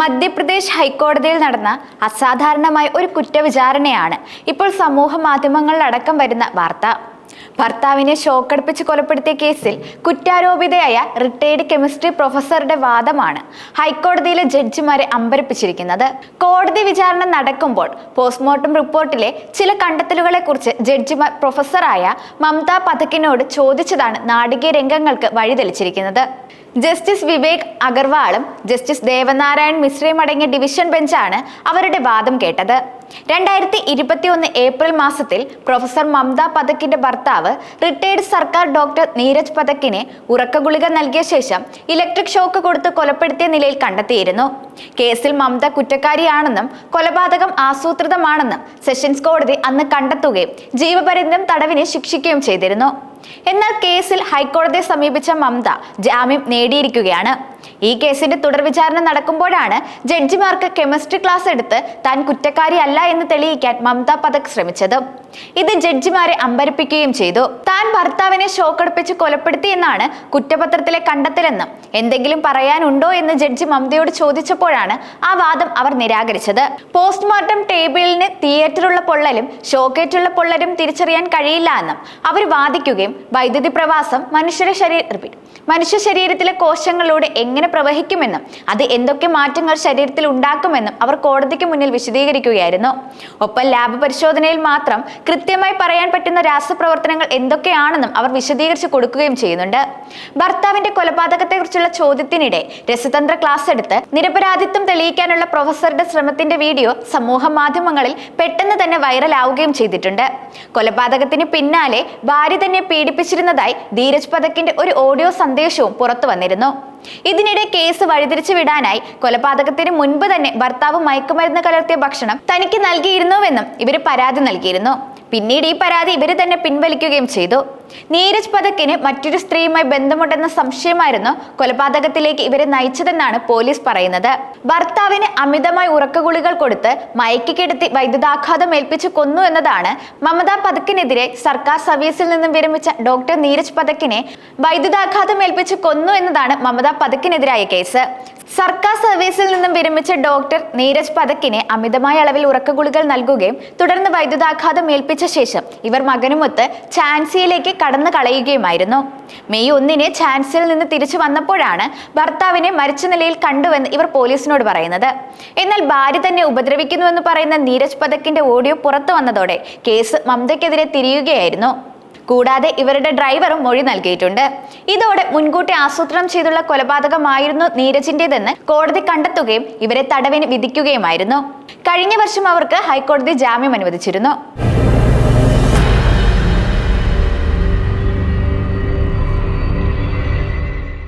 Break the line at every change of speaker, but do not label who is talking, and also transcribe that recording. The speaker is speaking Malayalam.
മധ്യപ്രദേശ് ഹൈക്കോടതിയിൽ നടന്ന അസാധാരണമായ ഒരു കുറ്റവിചാരണയാണ് ഇപ്പോൾ സമൂഹ മാധ്യമങ്ങളിലടക്കം വരുന്ന വാർത്ത. ഭർത്താവിനെ ഷോക്കടുപ്പിച്ച് കൊലപ്പെടുത്തിയ കേസിൽ കുറ്റാരോപിതയായ റിട്ടയർഡ് കെമിസ്ട്രി പ്രൊഫസറുടെ വാദമാണ് ഹൈക്കോടതിയിലെ ജഡ്ജിമാരെ അമ്പരപ്പിച്ചിരിക്കുന്നത്. കോടതി വിചാരണ നടക്കുമ്പോൾ പോസ്റ്റ്മോർട്ടം റിപ്പോർട്ടിലെ ചില കണ്ടെത്തലുകളെക്കുറിച്ച് ജഡ്ജിമാർ പ്രൊഫസറായ മമത പഥക്കിനോട് ചോദിച്ചതാണ് നാടകീയ രംഗങ്ങൾക്ക് വഴിതെളിച്ചിരിക്കുന്നത്. ജസ്റ്റിസ് വിവേക് അഗർവാളും ജസ്റ്റിസ് ദേവനാരായൺ മിശ്രയും അടങ്ങിയ ഡിവിഷൻ ബെഞ്ചാണ് അവരുടെ വാദം കേട്ടത്. രണ്ടായിരത്തി ഇരുപത്തിയൊന്ന് ഏപ്രിൽ മാസത്തിൽ പ്രൊഫസർ മമത പതക്കിന്റെ ഭർത്താവ് റിട്ടയർഡ് സർക്കാർ ഡോക്ടർ നീരജ് പഥക്കിനെ ഉറക്കഗുളിക നൽകിയ ശേഷം ഇലക്ട്രിക് ഷോക്ക് കൊടുത്ത് കൊലപ്പെടുത്തിയ നിലയിൽ കണ്ടെത്തിയിരുന്നു. കേസിൽ മമത കുറ്റക്കാരിയാണെന്നും കൊലപാതകം ആസൂത്രിതമാണെന്നും സെഷൻസ് കോടതി അന്ന് കണ്ടെത്തുകയും ജീവപര്യന്തം തടവിനെ ശിക്ഷിക്കുകയും ചെയ്തിരുന്നു. എന്നാൽ കേസിൽ ഹൈക്കോടതിയെ സമീപിച്ച മമത ജാമ്യം നേടിയിരിക്കുകയാണ്. ഈ കേസിന്റെ തുടർ വിചാരണ നടക്കുമ്പോഴാണ് ജഡ്ജിമാർക്ക് കെമിസ്ട്രി ക്ലാസ് എടുത്ത് താൻ കുറ്റക്കാരിയല്ല എന്ന് തെളിയിക്കാൻ മമത പഥക് ശ്രമിച്ചത്. ഇത് ജഡ്ജിമാരെ അമ്പരപ്പിക്കുകയും ചെയ്തു. താൻ ഭർത്താവിനെ ഷോക്കടുപ്പിച്ച് കൊലപ്പെടുത്തി എന്നാണ് കുറ്റപത്രത്തിലെ കണ്ടെത്തലെന്നും എന്തെങ്കിലും പറയാനുണ്ടോ എന്ന് ജഡ്ജി മമതയോട് ചോദിച്ചപ്പോഴാണ് ആ വാദം അവർ നിരാകരിച്ചത്. പോസ്റ്റ്മോർട്ടം ടേബിളിന് തിയേറ്ററുള്ള പൊള്ളലും ഷോക്കേറ്റുള്ള പൊള്ളലും തിരിച്ചറിയാൻ കഴിയില്ല എന്നും അവർ വാദിക്കുകയും വൈദ്യുതി പ്രവാസം മനുഷ്യരെ ശരീരം മനുഷ്യ ശരീരത്തിലെ കോശങ്ങളിലൂടെ എങ്ങനെ പ്രവഹിക്കുമെന്നും അത് എന്തൊക്കെ മാറ്റങ്ങൾ ശരീരത്തിൽ ഉണ്ടാക്കുമെന്നും അവർ കോടതിക്ക് മുന്നിൽ വിശദീകരിക്കുകയായിരുന്നു. ഒപ്പം ലാബ് പരിശോധനയിൽ മാത്രം കൃത്യമായി പറയാൻ പറ്റുന്ന രാസപ്രവർത്തനങ്ങൾ എന്തൊക്കെയാണെന്നും അവർ വിശദീകരിച്ചു കൊടുക്കുകയും ചെയ്യുന്നുണ്ട്. ഭർത്താവിന്റെ കൊലപാതകത്തെക്കുറിച്ചുള്ള ചോദ്യത്തിനിടെ രസതന്ത്ര ക്ലാസ് എടുത്ത് നിരപരാധിത്വം തെളിയിക്കാനുള്ള പ്രൊഫസറുടെ ശ്രമത്തിന്റെ വീഡിയോ സമൂഹ മാധ്യമങ്ങളിൽ പെട്ടെന്ന് തന്നെ വൈറലാവുകയും ചെയ്തിട്ടുണ്ട്. കൊലപാതകത്തിന് പിന്നാലെ ഭാര്യ തന്നെ പീഡിപ്പിച്ചിരുന്നതായി ധീരജ് പഥക്കിന്റെ ഒരു ഓഡിയോ സന്ദേശവും പുറത്തു വന്നിരുന്നു. ഇതിനിടെ കേസ് വഴിതിരിച്ചു വിടാനായി കൊലപാതകത്തിന് മുൻപ് തന്നെ ഭർത്താവ് മയക്കുമരുന്ന് കലർത്തിയ ഭക്ഷണം തനിക്ക് നൽകിയിരുന്നുവെന്നും ഇവർ പരാതി നൽകിയിരുന്നു. പിന്നീട് ഈ പരാതി ഇവർ തന്നെ പിൻവലിക്കുകയും ചെയ്തു. നീരജ് പഥക്കിന് മറ്റൊരു സ്ത്രീയുമായി ബന്ധമുണ്ടെന്ന സംശയമായിരുന്നു കൊലപാതകത്തിലേക്ക് ഇവരെ നയിച്ചതെന്നാണ് പോലീസ് പറയുന്നത്. ഭർത്താവിന് അമിതമായി ഉറക്കഗുളികൾ കൊടുത്ത് മയക്കി കിടത്തി വൈദ്യുതാഘാതം ഏൽപ്പിച്ച് കൊന്നു എന്നതാണ് മമതാ പഥക്കിനെതിരെ സർക്കാർ സർവീസിൽ നിന്നും വിരമിച്ച ഡോക്ടർ നീരജ് പഥക്കിനെ വൈദ്യുതാഘാതം ഏൽപ്പിച്ച് കൊന്നു എന്നതാണ് മമതാ പഥക്കിനെതിരായ കേസ്. സർക്കാർ സർവീസിൽ നിന്നും വിരമിച്ച ഡോക്ടർ നീരജ് പഥക്കിനെ അമിതമായ അളവിൽ ഉറക്കഗുളികൾ നൽകുകയും തുടർന്ന് വൈദ്യുതാഘാതം ഏൽപ്പിച്ച ശേഷം ഇവർ മകനുമൊത്ത് ചാൻസിയിലേക്ക് കടന്നു കളയുകയുമായിരുന്നു. മെയ് ഒന്നിന് ചാൻസിൽ നിന്ന് തിരിച്ചു വന്നപ്പോഴാണ് ഭർത്താവിനെ മരിച്ച നിലയിൽ കണ്ടുവെന്ന് ഇവർ പോലീസിനോട് പറയുന്നത്. എന്നാൽ ഭാര്യ തന്നെ ഉപദ്രവിക്കുന്നുവെന്ന് പറയുന്ന നീരജ് പഥക്കിന്റെ ഓഡിയോ പുറത്തു വന്നതോടെ കേസ് മമതയ്ക്കെതിരെ തിരിയുകയായിരുന്നു. കൂടാതെ ഇവരുടെ ഡ്രൈവറും മൊഴി നൽകിയിട്ടുണ്ട്. ഇതോടെ മുൻകൂട്ടി ആസൂത്രണം ചെയ്തുള്ള കൊലപാതകമായിരുന്നു നീരജിന്റേതെന്ന് കോടതി കണ്ടെത്തുകയും ഇവരെ തടവിന് വിധിക്കുകയുമായിരുന്നു. കഴിഞ്ഞ വർഷം അവർക്ക് ഹൈക്കോടതി ജാമ്യം അനുവദിച്ചിരുന്നു.